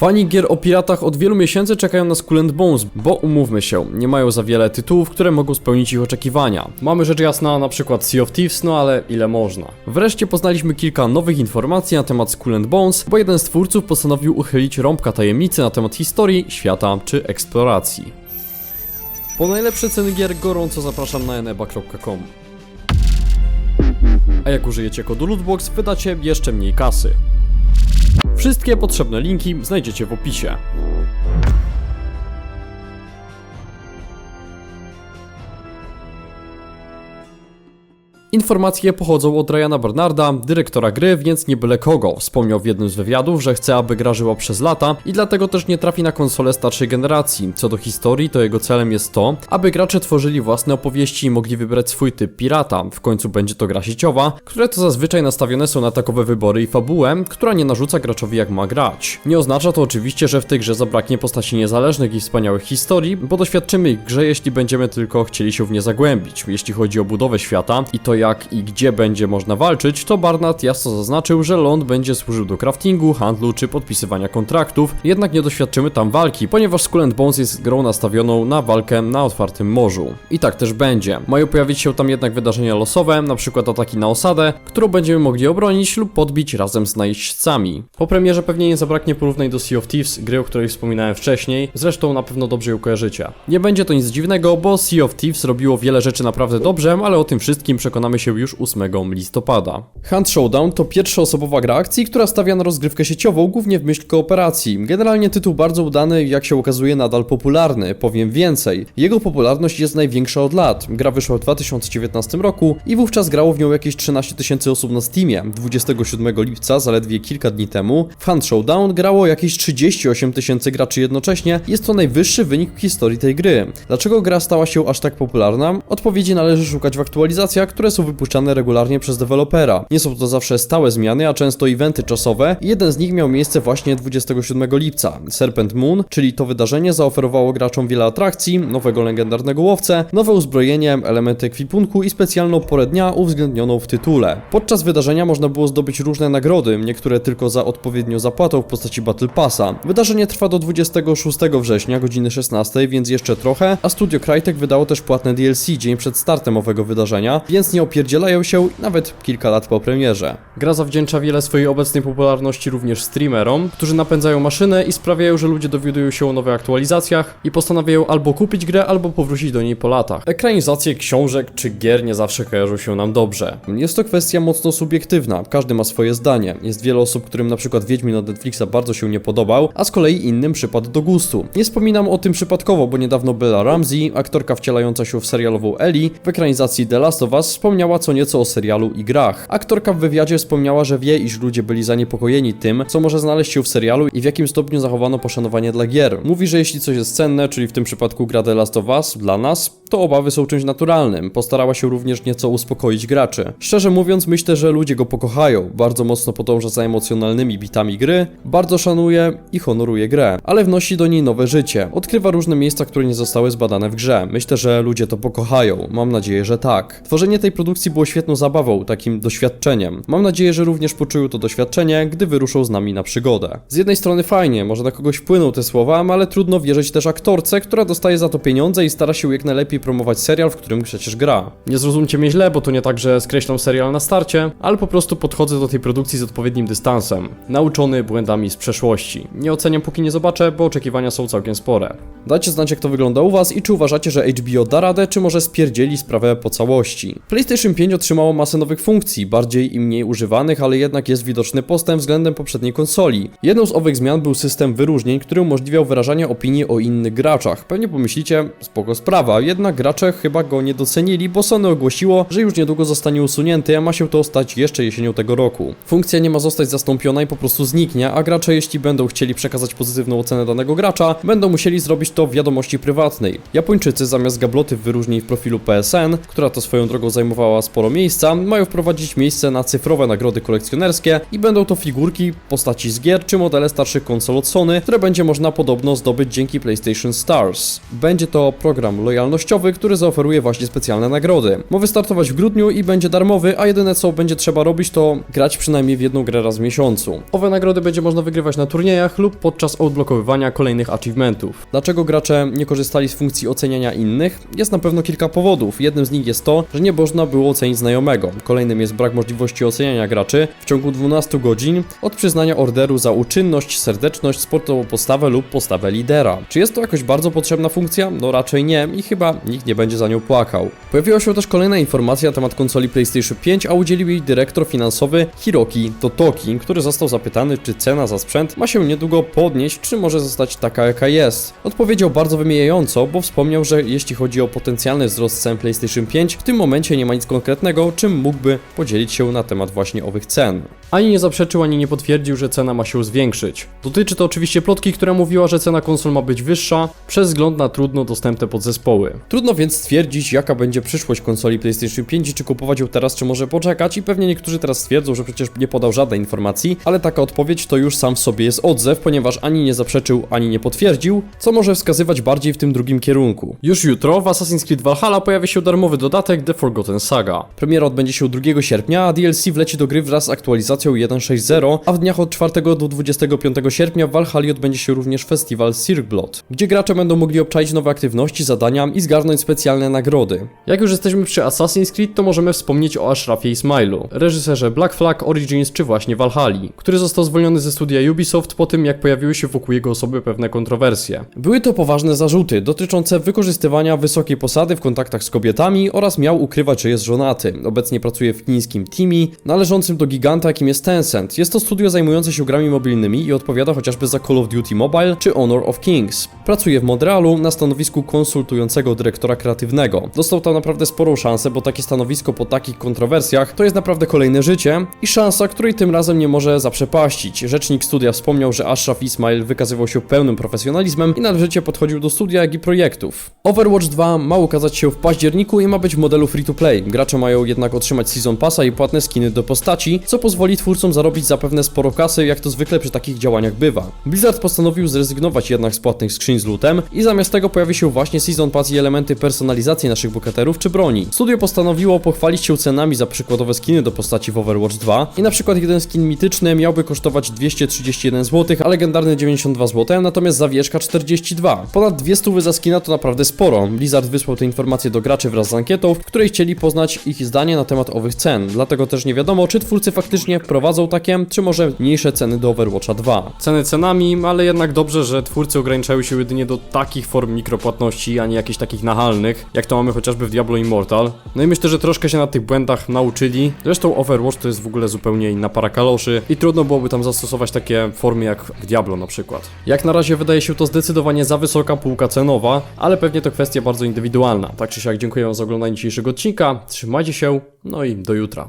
Fani gier o piratach od wielu miesięcy czekają na Skull Bones, bo umówmy się, nie mają za wiele tytułów, które mogą spełnić ich oczekiwania. Mamy rzecz jasna na przykład Sea of Thieves, no ale ile można. Wreszcie poznaliśmy kilka nowych informacji na temat Skull Bones, bo jeden z twórców postanowił uchylić rąbka tajemnicy na temat historii, świata czy eksploracji. Po najlepsze ceny gier gorąco zapraszam na eneba.com. A jak użyjecie kodu LOOTBOX, wydacie jeszcze mniej kasy. Wszystkie potrzebne linki znajdziecie w opisie. Informacje pochodzą od Ryana Bernarda, dyrektora gry, więc nie byle kogo. Wspomniał w jednym z wywiadów, że chce, aby gra żyła przez lata i dlatego też nie trafi na konsolę starszej generacji. Co do historii, to jego celem jest to, aby gracze tworzyli własne opowieści i mogli wybrać swój typ pirata. W końcu będzie to gra sieciowa, które to zazwyczaj nastawione są na takowe wybory i fabułę, która nie narzuca graczowi jak ma grać. Nie oznacza to oczywiście, że w tej grze zabraknie postaci niezależnych i wspaniałych historii, bo doświadczymy ich grze, jeśli będziemy tylko chcieli się w nie zagłębić. Jeśli chodzi o budowę świata i to jak i gdzie będzie można walczyć, to Barnard jasno zaznaczył, że ląd będzie służył do craftingu, handlu czy podpisywania kontraktów, jednak nie doświadczymy tam walki, ponieważ Skull Bones jest grą nastawioną na walkę na otwartym morzu. I tak też będzie. Mają pojawić się tam jednak wydarzenia losowe, przykład ataki na osadę, którą będziemy mogli obronić lub podbić razem z najeźdźcami. Po premierze pewnie nie zabraknie porównań do Sea of Thieves, gry o której wspominałem wcześniej, zresztą na pewno dobrze ją kojarzycie. Nie będzie to nic dziwnego, bo Sea of Thieves robiło wiele rzeczy naprawdę dobrze, ale o tym wszystkim przekonamy się już 8 listopada. Hunt Showdown to pierwsza osobowa gra akcji, która stawia na rozgrywkę sieciową, głównie w myśl kooperacji. Generalnie tytuł bardzo udany, jak się okazuje nadal popularny. Powiem więcej, jego popularność jest największa od lat. Gra wyszła w 2019 roku i wówczas grało w nią jakieś 13 tysięcy osób na Steamie. 27 lipca, zaledwie kilka dni temu, w Hunt Showdown grało jakieś 38 tysięcy graczy jednocześnie. Jest to najwyższy wynik w historii tej gry. Dlaczego gra stała się aż tak popularna? Odpowiedzi należy szukać w aktualizacjach, które są wypuszczane regularnie przez dewelopera. Nie są to zawsze stałe zmiany, a często eventy czasowe. Jeden z nich miał miejsce właśnie 27 lipca. Serpent Moon, czyli to wydarzenie, zaoferowało graczom wiele atrakcji, nowego legendarnego łowcę, nowe uzbrojenie, elementy ekwipunku i specjalną porę dnia uwzględnioną w tytule. Podczas wydarzenia można było zdobyć różne nagrody, niektóre tylko za odpowiednią zapłatą w postaci Battle Passa. Wydarzenie trwa do 26 września, godziny 16, więc jeszcze trochę, a Studio Crytek wydało też płatne DLC dzień przed startem owego wydarzenia, więc nie opierdzielają się nawet kilka lat po premierze. Gra zawdzięcza wiele swojej obecnej popularności również streamerom, którzy napędzają maszynę i sprawiają, że ludzie dowiadują się o nowych aktualizacjach i postanawiają albo kupić grę, albo powrócić do niej po latach. Ekranizacje książek czy gier nie zawsze kojarzą się nam dobrze. Jest to kwestia mocno subiektywna, każdy ma swoje zdanie. Jest wiele osób, którym na przykład Wiedźmin od Netflixa bardzo się nie podobał, a z kolei innym przypadł do gustu. Nie wspominam o tym przypadkowo, bo niedawno Bella Ramsey, aktorka wcielająca się w serialową Ellie, w ekranizacji The Last of Us wspomniała co nieco o serialu i grach. Aktorka w wywiadzie wspomniała, że wie, iż ludzie byli zaniepokojeni tym, co może znaleźć się w serialu i w jakim stopniu zachowano poszanowanie dla gier. Mówi, że jeśli coś jest cenne, czyli w tym przypadku gra The Last of Us dla nas, to obawy są czymś naturalnym. Postarała się również nieco uspokoić graczy. Szczerze mówiąc, myślę, że ludzie go pokochają. Bardzo mocno podąża za emocjonalnymi bitami gry, bardzo szanuje i honoruje grę, ale wnosi do niej nowe życie. Odkrywa różne miejsca, które nie zostały zbadane w grze. Myślę, że ludzie to pokochają. Mam nadzieję, że tak. Tworzenie tej produkcji było świetną zabawą, takim doświadczeniem. Mam nadzieję, że również poczują to doświadczenie, gdy wyruszą z nami na przygodę. Z jednej strony fajnie, może na kogoś wpłyną te słowa, ale trudno wierzyć też aktorce, która dostaje za to pieniądze i stara się jak najlepiej promować serial, w którym przecież gra. Nie zrozumcie mnie źle, bo to nie tak, że skreślam serial na starcie, ale po prostu podchodzę do tej produkcji z odpowiednim dystansem, nauczony błędami z przeszłości. Nie oceniam póki nie zobaczę, bo oczekiwania są całkiem spore. Dajcie znać jak to wygląda u was i czy uważacie, że HBO da radę, czy może spierdzieli sprawę po całości. PlayStation 5 otrzymało masę nowych funkcji, bardziej i mniej używanych, ale jednak jest widoczny postęp względem poprzedniej konsoli. Jedną z owych zmian był system wyróżnień, który umożliwiał wyrażanie opinii o innych graczach. Pewnie pomyślicie, spoko sprawa, jednak gracze chyba go nie docenili, bo Sony ogłosiło, że już niedługo zostanie usunięty, a ma się to stać jeszcze jesienią tego roku. Funkcja nie ma zostać zastąpiona i po prostu zniknie, a gracze jeśli będą chcieli przekazać pozytywną ocenę danego gracza, będą musieli zrobić to w wiadomości prywatnej. Japończycy zamiast gabloty wyróżnień w profilu PSN, która to swoją drogą zajmowała sporo miejsca, mają wprowadzić miejsce na cyfrowe nagrody kolekcjonerskie i będą to figurki, postaci z gier czy modele starszych konsol od Sony, które będzie można podobno zdobyć dzięki PlayStation Stars. Będzie to program lojalnościowy, który zaoferuje właśnie specjalne nagrody. Ma wystartować w grudniu i będzie darmowy, a jedyne co będzie trzeba robić to grać przynajmniej w jedną grę raz w miesiącu. Owe nagrody będzie można wygrywać na turniejach lub podczas odblokowywania kolejnych achievementów. Dlaczego gracze nie korzystali z funkcji oceniania innych? Jest na pewno kilka powodów. Jednym z nich jest to, że nie można było ocenić znajomego. Kolejnym jest brak możliwości oceniania graczy w ciągu 12 godzin od przyznania orderu za uczynność, serdeczność, sportową postawę lub postawę lidera. Czy jest to jakoś bardzo potrzebna funkcja? No raczej nie i chyba nikt nie będzie za nią płakał. Pojawiła się też kolejna informacja na temat konsoli PlayStation 5, a udzielił jej dyrektor finansowy Hiroki Totoki, który został zapytany, czy cena za sprzęt ma się niedługo podnieść, czy może zostać taka jaka jest. Odpowiedział bardzo wymijająco, bo wspomniał, że jeśli chodzi o potencjalny wzrost cen PlayStation 5, w tym momencie nie ma nic konkretnego, czym mógłby podzielić się na temat właśnie owych cen. Ani nie zaprzeczył, ani nie potwierdził, że cena ma się zwiększyć. Dotyczy to oczywiście plotki, która mówiła, że cena konsol ma być wyższa, przez wzgląd na trudno dostępne podzespoły. Trudno więc stwierdzić, jaka będzie przyszłość konsoli PlayStation 5 i czy kupować ją teraz, czy może poczekać i pewnie niektórzy teraz stwierdzą, że przecież nie podał żadnej informacji, ale taka odpowiedź to już sam w sobie jest odzew, ponieważ ani nie zaprzeczył, ani nie potwierdził, co może wskazywać bardziej w tym drugim kierunku. Już jutro w Assassin's Creed Valhalla pojawi się darmowy dodatek The Forgotten Saga. Premiera odbędzie się 2 sierpnia, a DLC wleci do gry wraz z aktualizacją 1.6.0, a w dniach od 4 do 25 sierpnia w Valhalla odbędzie się również festiwal Cirque Blood, gdzie gracze będą mogli obczaić nowe aktywności, zadania i zgarnąć specjalne nagrody. Jak już jesteśmy przy Assassin's Creed, to możemy wspomnieć o Ashrafie Ismailu, reżyserze Black Flag Origins czy właśnie Valhalla, który został zwolniony ze studia Ubisoft po tym, jak pojawiły się wokół jego osoby pewne kontrowersje. Były to poważne zarzuty dotyczące wykorzystywania wysokiej posady w kontaktach z kobietami oraz miał ukrywać, że jest żonaty. Obecnie pracuje w chińskim Teamie, należącym do giganta, jakim jest Tencent. Jest to studio zajmujące się grami mobilnymi i odpowiada chociażby za Call of Duty Mobile czy Honor of Kings. Pracuje w Montrealu na stanowisku konsultującego dyrektora kreatywnego. Dostał tam naprawdę sporą szansę, bo takie stanowisko po takich kontrowersjach to jest naprawdę kolejne życie i szansa, której tym razem nie może zaprzepaścić. Rzecznik studia wspomniał, że Ashraf Ismail wykazywał się pełnym profesjonalizmem i należycie podchodził do studia, jak i projektów. Overwatch 2 ma ukazać się w październiku i ma być w modelu free-to-play. Gracze mają jednak otrzymać Season Passa i płatne skiny do postaci, co pozwoli twórcom zarobić zapewne sporo kasy, jak to zwykle przy takich działaniach bywa. Blizzard postanowił zrezygnować jednak z płatnych skrzyń z lootem i zamiast tego pojawi się właśnie Season Pass i elementy personalizacji naszych bohaterów czy broni. Studio postanowiło pochwalić się cenami za przykładowe skiny do postaci w Overwatch 2 i na przykład jeden skin mityczny miałby kosztować 231 zł, a legendarny 92 zł, natomiast zawieszka 42. Ponad 200 za skina to naprawdę sporo. Blizzard wysłał te informacje do graczy wraz z ankietą, w której chcieli poznać ich zdanie na temat owych cen. Dlatego też nie wiadomo, czy twórcy faktycznie wprowadzą takie, czy może mniejsze ceny do Overwatcha 2. Ceny cenami, ale jednak dobrze, że twórcy ograniczają się jedynie do takich form mikropłatności, a nie jakichś takich nachalnych, jak to mamy chociażby w Diablo Immortal. No i myślę, że troszkę się na tych błędach nauczyli. Zresztą Overwatch to jest w ogóle zupełnie inna para kaloszy i trudno byłoby tam zastosować takie formy jak w Diablo na przykład. Jak na razie wydaje się to zdecydowanie za wysoka półka cenowa, ale pewnie to kwestia bardzo indywidualna. Tak czy siak dziękuję za oglądanie dzisiejszego odcinka, trzymajcie się, no i do jutra.